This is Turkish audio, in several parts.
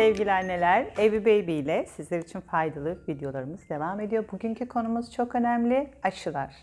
sevgili anneler. Evi Baby ile sizler için faydalı videolarımız devam ediyor. Bugünkü konumuz çok önemli, aşılar.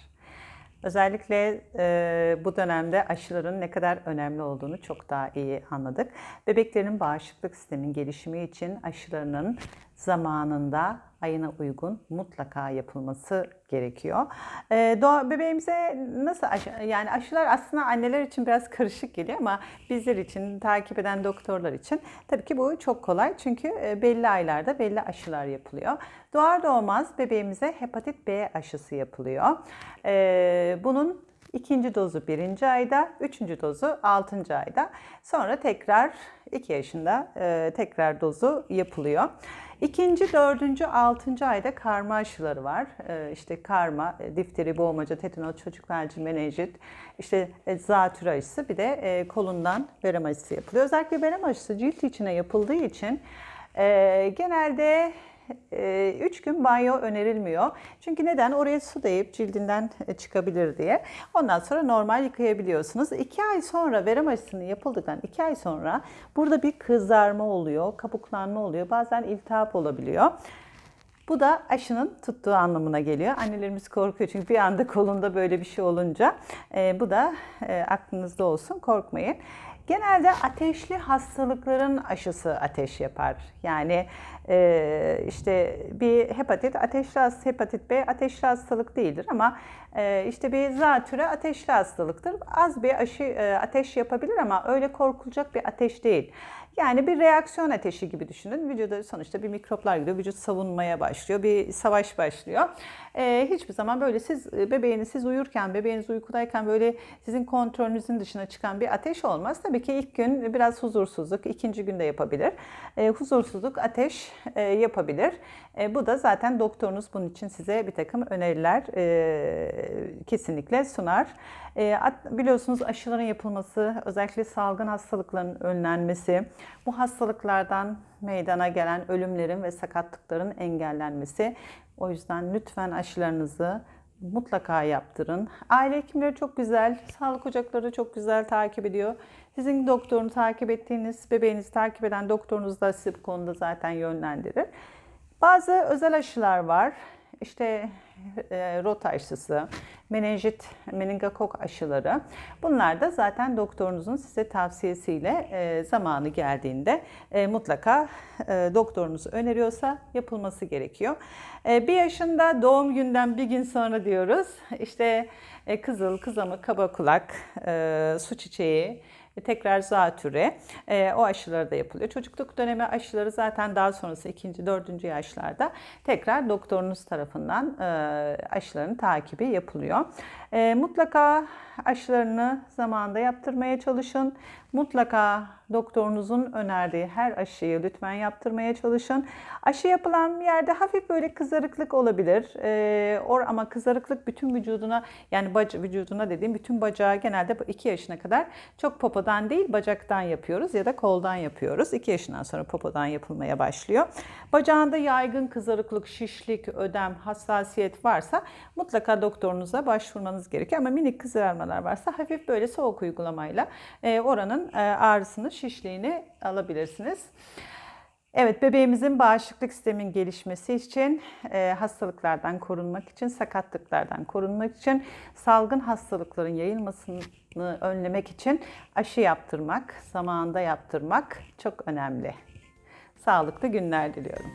Özellikle e, bu dönemde aşıların ne kadar önemli olduğunu çok daha iyi anladık. Bebeklerin bağışıklık sisteminin gelişimi için aşılarının zamanında ayına uygun mutlaka yapılması gerekiyor. E, doğa bebeğimize nasıl aşı, yani aşılar aslında anneler için biraz karışık geliyor ama bizler için takip eden doktorlar için tabii ki bu çok kolay çünkü e, belli aylarda belli aşılar yapılıyor. Doğar doğmaz bebeğimize hepatit B aşısı yapılıyor. E, bunun ikinci dozu birinci ayda, üçüncü dozu altıncı ayda. Sonra tekrar 2 yaşında e, tekrar dozu yapılıyor. İkinci, dördüncü, altıncı ayda karma aşıları var. E, işte karma, e, difteri, boğmaca, tetanoz, çocuk felci, menenjit, işte e, zatürre aşısı bir de e, kolundan verem aşısı yapılıyor. Özellikle verem aşısı cilt içine yapıldığı için e, genelde 3 gün banyo önerilmiyor. Çünkü neden? Oraya su değip cildinden e, çıkabilir diye. Ondan sonra normal yıkayabiliyorsunuz. 2 ay sonra verem aşısını yapıldıktan 2 ay sonra burada bir kızarma oluyor, kabuklanma oluyor. Bazen iltihap olabiliyor. Bu da aşının tuttuğu anlamına geliyor. Annelerimiz korkuyor çünkü bir anda kolunda böyle bir şey olunca. E, bu da e, aklınızda olsun korkmayın. Genelde ateşli hastalıkların aşısı ateş yapar. Yani e, işte bir hepatit ateşli hastalık, hepatit B ateşli hastalık değildir ama e, işte bir zatüre ateşli hastalıktır. Az bir aşı e, ateş yapabilir ama öyle korkulacak bir ateş değil. Yani bir reaksiyon ateşi gibi düşünün. Vücuda sonuçta bir mikroplar gidiyor. Vücut savunmaya başlıyor. Bir savaş başlıyor. Ee, hiçbir zaman böyle siz bebeğiniz siz uyurken, bebeğiniz uykudayken böyle sizin kontrolünüzün dışına çıkan bir ateş olmaz. Tabii ki ilk gün biraz huzursuzluk, ikinci günde yapabilir. Ee, huzursuzluk, ateş e, yapabilir. E, bu da zaten doktorunuz bunun için size bir takım öneriler e, kesinlikle sunar. E, biliyorsunuz aşıların yapılması, özellikle salgın hastalıkların önlenmesi, bu hastalıklardan meydana gelen ölümlerin ve sakatlıkların engellenmesi. O yüzden lütfen aşılarınızı mutlaka yaptırın. Aile hekimleri çok güzel, sağlık ocakları çok güzel takip ediyor. Sizin doktorunu takip ettiğiniz, bebeğinizi takip eden doktorunuz da sizi bu konuda zaten yönlendirir. Bazı özel aşılar var. İşte e, rota aşısı, menenjit, meningokok aşıları. Bunlar da zaten doktorunuzun size tavsiyesiyle e, zamanı geldiğinde e, mutlaka e, doktorunuz öneriyorsa yapılması gerekiyor. E, bir yaşında doğum günden bir gün sonra diyoruz. İşte e, kızıl, kızamık, kaba kulak, e, su çiçeği, tekrar zatüre e, o aşıları da yapılıyor. Çocukluk dönemi aşıları zaten daha sonrası ikinci, dördüncü yaşlarda tekrar doktorunuz tarafından e, aşıların takibi yapılıyor. E, mutlaka aşılarını zamanında yaptırmaya çalışın. Mutlaka doktorunuzun önerdiği her aşıyı lütfen yaptırmaya çalışın. Aşı yapılan yerde hafif böyle kızarıklık olabilir. Ee, or ama kızarıklık bütün vücuduna yani baca, vücuduna dediğim bütün bacağı genelde 2 yaşına kadar çok popodan değil bacaktan yapıyoruz ya da koldan yapıyoruz. 2 yaşından sonra popodan yapılmaya başlıyor. Bacağında yaygın kızarıklık, şişlik, ödem, hassasiyet varsa mutlaka doktorunuza başvurmanız gerekiyor. Ama minik kızarmalar varsa hafif böyle soğuk uygulamayla e, oranın e, ağrısını, şişliğini alabilirsiniz. Evet, bebeğimizin bağışıklık sistemin gelişmesi için, e, hastalıklardan korunmak için, sakatlıklardan korunmak için, salgın hastalıkların yayılmasını önlemek için aşı yaptırmak, zamanında yaptırmak çok önemli. Sağlıklı günler diliyorum.